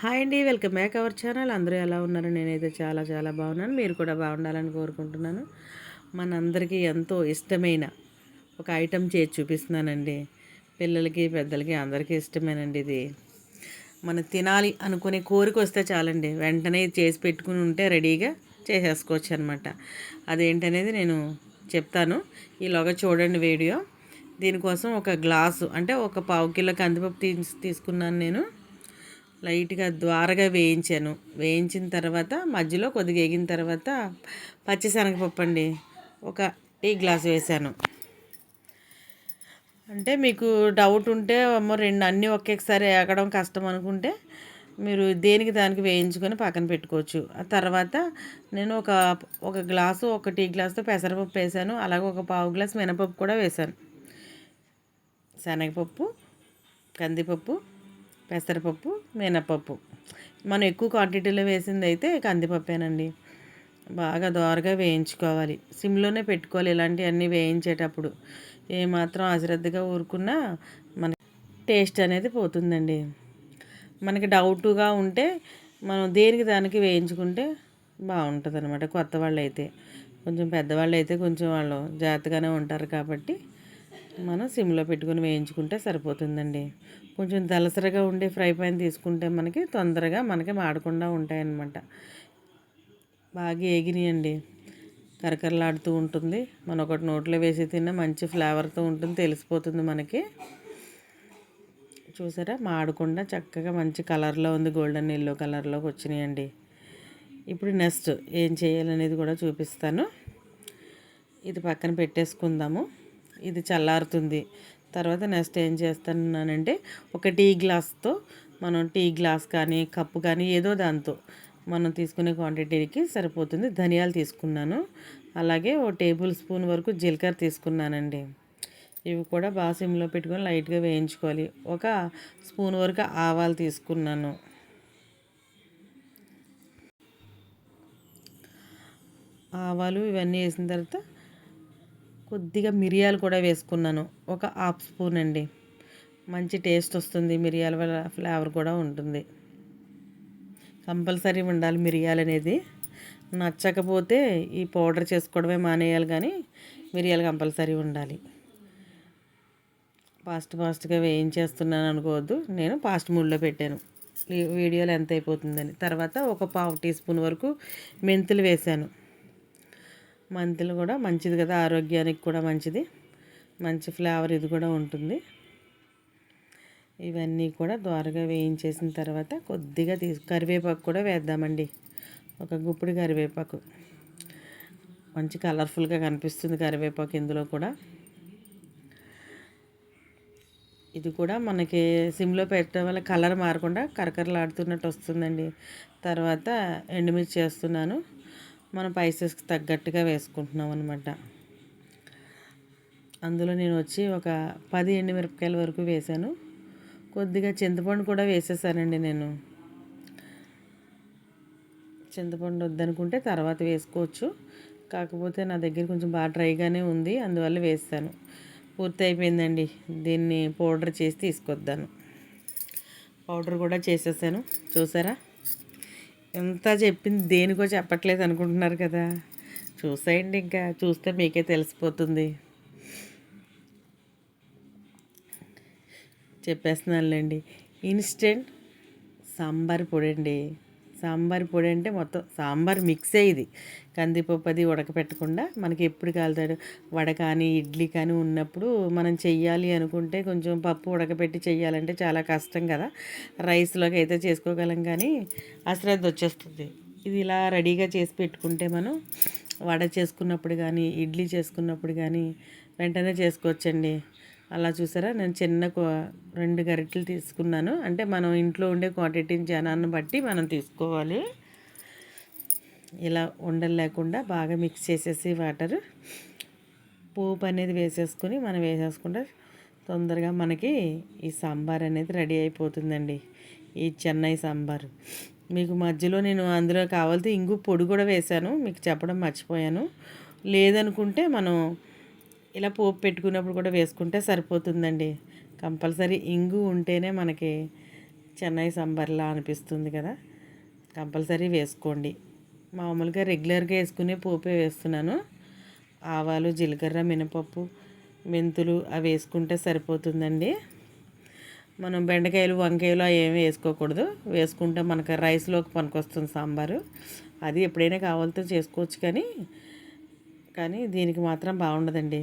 Hi అండి welcome back our channel. అందరూ ఎలా ఉన్నారు? నేనైతే చాలా చాలా బాగున్నాను. మీరు కూడా బాగుండాలని కోరుకుంటున్నాను. మనందరికీ ఎంతో ఇష్టమైన ఒక ఐటెం చేసి చూపిస్తున్నానండి. పిల్లలకి పెద్దలకి అందరికీ ఇష్టమేనండి ఇది. మనం తినాలి అనుకునే కోరిక వస్తే చాలండి. వెంటనే చేసి పెట్టుకుని ఉంటే రెడీగా చేసేసుకోవచ్చు అనమాట అదేంటనేది నేను చెప్తాను. ఈలోగా చూడండి వీడియో. దీనికోసం ఒక గ్లాసు అంటే ఒక పావు కిలో కందిపప్పు తీసి తీసుకున్నాను నేను. లైట్గా ద్వారగా వేయించాను. వేయించిన తర్వాత మధ్యలో కొద్దిగా ఎగిన తర్వాత పచ్చిశనగపప్పు అండి. ఒక టీ గ్లాస్ వేసాను అంటే మీకు డౌట్ ఉంటే అమ్మో రెండు అన్నీ ఒకేసారి ఎగడం కష్టం అనుకుంటే మీరు దేనికి దానికి వేయించుకొని పక్కన పెట్టుకోవచ్చు. ఆ తర్వాత నేను ఒక ఒక గ్లాసు ఒక టీ గ్లాస్తో పెసరపప్పు వేసాను అలాగే ఒక పావు గ్లాస్ మినపప్పు కూడా వేసాను శనగపప్పు కందిపప్పు పెసరపప్పు మినపప్పు. మనం ఎక్కువ క్వాంటిటీలో వేసింది అయితే కందిపప్పేనండి. బాగా దోరగా వేయించుకోవాలి. సిమ్లోనే పెట్టుకోవాలి ఇలాంటివన్నీ వేయించేటప్పుడు. ఏమాత్రం అశ్రద్ధగా ఊరుకున్నా మన టేస్ట్ అనేది పోతుందండి. మనకి డౌట్గా ఉంటే మనం దేనికి దానికి వేయించుకుంటే బాగుంటుంది అనమాట కొత్త వాళ్ళు అయితే కొంచెం పెద్దవాళ్ళు అయితే కొంచెం వాళ్ళు జాగ్రత్తగానే ఉంటారు కాబట్టి మనం సిమ్లో పెట్టుకొని వేయించుకుంటే సరిపోతుందండి. కొంచెం దలసరగా ఉండే ఫ్రై పాన్ తీసుకుంటే మనకి తొందరగా మనకి మాడకుండా ఉంటాయన్నమాట. బాగా ఏగినాయండి. కరకరలాడుతూ ఉంటుంది. మనం ఒకటి నోట్లో వేసి తిన్న మంచి ఫ్లేవర్తో ఉంటుంది తెలిసిపోతుంది మనకి. చూసారా? మాడకుండా చక్కగా మంచి కలర్లో ఉంది. గోల్డెన్ ఎల్లో కలర్లోకి వచ్చినాయండి. ఇప్పుడు నెక్స్ట్ ఏం చేయాలనేది కూడా చూపిస్తాను. ఇది పక్కన పెట్టేసుకుందాము. ఇది చల్లారుతుంది. తర్వాత నెక్స్ట్ ఏం చేస్తున్నానంటే ఒక టీ గ్లాస్తో మనం టీ గ్లాస్ కానీ కప్పు కానీ ఏదో దాంతో మనం తీసుకునే క్వాంటిటీకి సరిపోతుంది. ధనియాలు తీసుకున్నాను. అలాగే ఓ టేబుల్ స్పూన్ వరకు జీలకర్ర తీసుకున్నానండి. ఇవి కూడా బాగా సిమ్లో పెట్టుకొని లైట్గా వేయించుకోవాలి. ఒక స్పూన్ వరకు ఆవాలు తీసుకున్నాను. ఆవాలు ఇవన్నీ వేసిన తర్వాత కొద్దిగా మిరియాలు కూడా వేసుకున్నాను. ఒక హాఫ్ స్పూన్ అండి. మంచి టేస్ట్ వస్తుంది. మిరియాల వల్ల ఫ్లేవర్ కూడా ఉంటుంది. కంపల్సరీ ఉండాలి మిరియాలు అనేది. నచ్చకపోతే ఈ పౌడర్ చేసుకోవడమే మానేయాలి కానీ మిరియాలు కంపల్సరీ ఉండాలి. ఫాస్ట్ ఫాస్ట్గా వేయించేస్తున్నాను అనుకోవద్దు. నేను ఫాస్ట్ మూడ్లో పెట్టాను. వీడియోలో ఎంత అయిపోతుందని తర్వాత ఒక పావు టీ స్పూన్ వరకు మెంతులు వేశాను మెంతులు కూడా మంచిది కదా ఆరోగ్యానికి కూడా మంచిది. మంచి ఫ్లేవర్ ఇది కూడా ఉంటుంది. ఇవన్నీ కూడా దోరగా వేయించేసిన తర్వాత కొద్దిగా తీసు కరివేపాకు కూడా వేద్దామండి. ఒక గుప్పుడు కరివేపాకు. మంచి కలర్ఫుల్గా కనిపిస్తుంది కరివేపాకు ఇందులో కూడా. ఇది కూడా మనకి సిమ్లో పెట్టడం వల్ల కలర్ మారకుండా కరకరలాడుతున్నట్టు వస్తుందండి. తర్వాత ఎండుమిర్చి చేస్తున్నాను మన పైసెస్కి తగ్గట్టుగా వేసుకుంటున్నాం అనమాట అందులో నేను వచ్చి ఒక పది ఎండుమిరపకాయల వరకు వేశాను కొద్దిగా చింతపండు కూడా వేసేసానండి నేను. చింతపండు వద్దనుకుంటే తర్వాత వేసుకోవచ్చు. కాకపోతే నా దగ్గర కొంచెం బాగా డ్రైగానే ఉంది అందువల్ల వేస్తాను. పూర్తి అయిపోయిందండి. దీన్ని పౌడర్ చేసి తీసుకొద్దాను. పౌడర్ కూడా చేసేసాను. చూసారా? ఎంత చెప్పింది దేనికో చెప్పట్లేదు అనుకుంటున్నారు కదా. చూసేయండి ఇంకా చూస్తే మీకే తెలిసిపోతుంది. చెప్పేస్తున్నానులేండి. ఇన్స్టెంట్ సాంబార్ పొడి అండి సాంబార్ పొడి అంటే మొత్తం సాంబార్ మిక్సే ఇది. కందిపప్పు అది ఉడకపెట్టకుండా మనకి ఎప్పుడు కాలుతాడు? వడ కానీ ఇడ్లీ కానీ ఉన్నప్పుడు మనం చెయ్యాలి అనుకుంటే కొంచెం పప్పు ఉడకపెట్టి చెయ్యాలంటే చాలా కష్టం కదా. రైస్లోకి అయితే చేసుకోగలం కానీ అశ్రద్ధ వచ్చేస్తుంది. ఇది ఇలా రెడీగా చేసి పెట్టుకుంటే మనం వడ చేసుకున్నప్పుడు కానీ ఇడ్లీ చేసుకున్నప్పుడు కానీ వెంటనే చేసుకోవచ్చండి. అలా చూసారా? నేను చిన్న రెండు గరిటెలు తీసుకున్నాను. అంటే మనం ఇంట్లో ఉండే క్వాంటిటీని జనాన్ని బట్టి మనం తీసుకోవాలి. ఇలా ఉండలు లేకుండా బాగా మిక్స్ చేసేసి వాటర్. పోపు అనేది వేసేసుకొని మనం వేసేసుకుంటే తొందరగా మనకి ఈ సాంబార్ అనేది రెడీ అయిపోతుందండి. ఈ చెన్నై సాంబార్. మీకు మధ్యలో నేను అందులో కావాలితే ఇంగు పొడి కూడా వేశాను. మీకు చెప్పడం మర్చిపోయాను. లేదనుకుంటే మనం ఇలా పోపు పెట్టుకున్నప్పుడు కూడా వేసుకుంటే సరిపోతుందండి. కంపల్సరీ ఇంగు ఉంటేనే మనకి చెన్నై సాంబార్లా అనిపిస్తుంది కదా. కంపల్సరీ వేసుకోండి. మామూలుగా రెగ్యులర్గా వేసుకునే పోపే వేస్తున్నాను. ఆవాలు జీలకర్ర మినపప్పు మెంతులు అవి వేసుకుంటే సరిపోతుందండి. మనం బెండకాయలు వంకాయలు అవి ఏమి వేసుకోకూడదు. వేసుకుంటే మనకు రైస్లోకి పనికొస్తుంది సాంబారు. అది ఎప్పుడైనా కావాలతో చేసుకోవచ్చు కానీ కానీ దీనికి మాత్రం బాగుండదండి.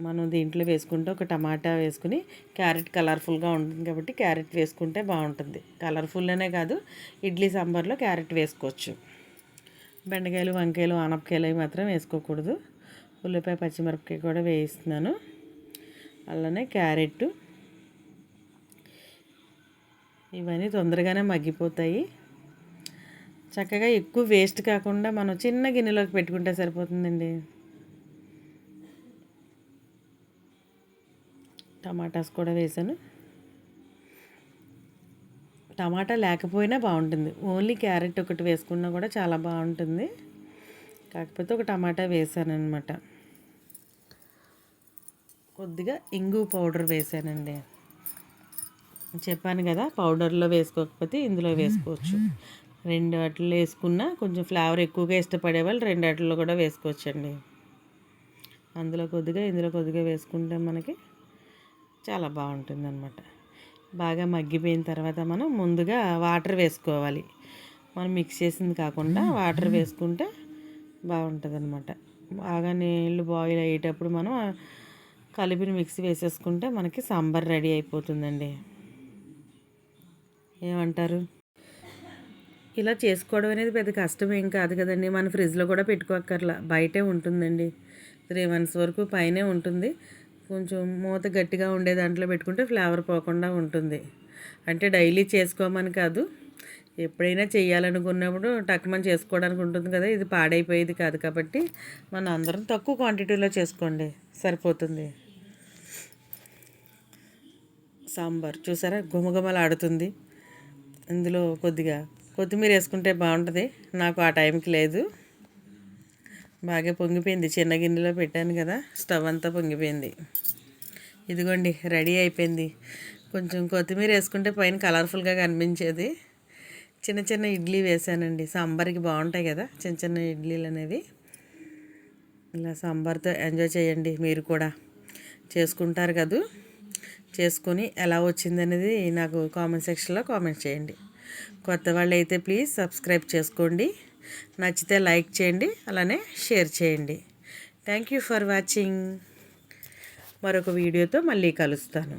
మనం దీంట్లో వేసుకుంటే ఒక టమాటా వేసుకుని క్యారెట్ కలర్ఫుల్గా ఉంటుంది కాబట్టి క్యారెట్ వేసుకుంటే బాగుంటుంది. కలర్ఫుల్ అనే కాదు ఇడ్లీ సాంబార్లో క్యారెట్ వేసుకోవచ్చు. బెండకాయలు వంకాయలు ఆనపకాయలు అవి మాత్రం వేసుకోకూడదు. ఉల్లిపాయ పచ్చిమిరపకాయ కూడా వేయిస్తున్నాను. అలానే క్యారెట్. ఇవన్నీ తొందరగానే మగ్గిపోతాయి. చక్కగా ఎక్కువ వేస్ట్ కాకుండా మనం చిన్న గిన్నెలోకి పెట్టుకుంటే సరిపోతుందండి. టమాటాస్ కూడా వేసాను టమాటా లేకపోయినా బాగుంటుంది. ఓన్లీ క్యారెట్ ఒకటి వేసుకున్నా కూడా చాలా బాగుంటుంది. కాకపోతే ఒక టమాటా వేసాను కొద్దిగా ఇంగు పౌడర్ వేసానండి చెప్పాను కదా పౌడర్లో వేసుకోకపోతే ఇందులో వేసుకోవచ్చు. రెండు వాటిలో వేసుకున్నా కొంచెం ఫ్లేవర్ ఎక్కువగా ఇష్టపడే వాళ్ళు రెండు వాటిల్లో కూడా వేసుకోవచ్చండి. అందులో కొద్దిగా ఇందులో కొద్దిగా వేసుకుంటే మనకి చాలా బాగుంటుంది అనమాట బాగా మగ్గిపోయిన తర్వాత మనం ముందుగా వాటర్ వేసుకోవాలి. మనం మిక్స్ చేసింది కాకుండా వాటర్ వేసుకుంటే బాగుంటుంది అనమాట బాగా నీళ్ళు బాయిల్ అయ్యేటప్పుడు మనం కలిపిన మిక్సీ వేసేసుకుంటే మనకి సాంబార్ రెడీ అయిపోతుందండి. ఏమంటారు? ఇలా చేసుకోవడం అనేది పెద్ద కష్టం ఏం కాదు కదండి. మన ఫ్రిడ్జ్లో కూడా పెట్టుకోక్కర్లా. బయటే ఉంటుందండి. త్రీ మంత్స్ వరకు పైనే ఉంటుంది. కొంచెం మూత గట్టిగా ఉండే దాంట్లో పెట్టుకుంటే ఫ్లేవర్ పోకుండా ఉంటుంది. అంటే డైలీ చేసుకోమని కాదు. ఎప్పుడైనా చేయాలనుకున్నప్పుడు టక్మని చేసుకోవడానికి ఉంటుంది కదా ఇది పాడైపోయేది కాదు కాబట్టి మన అందరం తక్కువ క్వాంటిటీలో చేసుకోండి. సరిపోతుంది. సాంబార్ చూసారా? గుమగుమలాడుతుంది ఇందులో కొద్దిగా కొత్తిమీర వేసుకుంటే బాగుంటుంది. నాకు ఆ టైంకి లేదు. బాగా పొంగిపోయింది. చిన్న గిన్నెలో పెట్టాను కదా స్టవ్ అంతా పొంగిపోయింది. ఇదిగోండి రెడీ అయిపోయింది. కొంచెం కొత్తిమీర వేసుకుంటే పైన కలర్ఫుల్గా కనిపించేది. చిన్న చిన్న ఇడ్లీ వేసానండి. సాంబార్కి బాగుంటాయి కదా చిన్న చిన్న ఇడ్లీలు అనేవి. ఇలా సాంబార్తో ఎంజాయ్ చేయండి మీరు కూడా. చేసుకుంటారు కదా? చేసుకొని ఎలా వచ్చిందనేది నాకు కామెంట్ సెక్షన్లో కామెంట్ చేయండి. కొత్త వాళ్ళు అయితే ప్లీజ్ సబ్స్క్రైబ్ చేసుకోండి. నచ్చితే లైక్ చేయండి అలానే షేర్ చేయండి. థ్యాంక్ యూ ఫర్ వాచింగ్ మరొక వీడియోతో మళ్ళీ కలుస్తాను.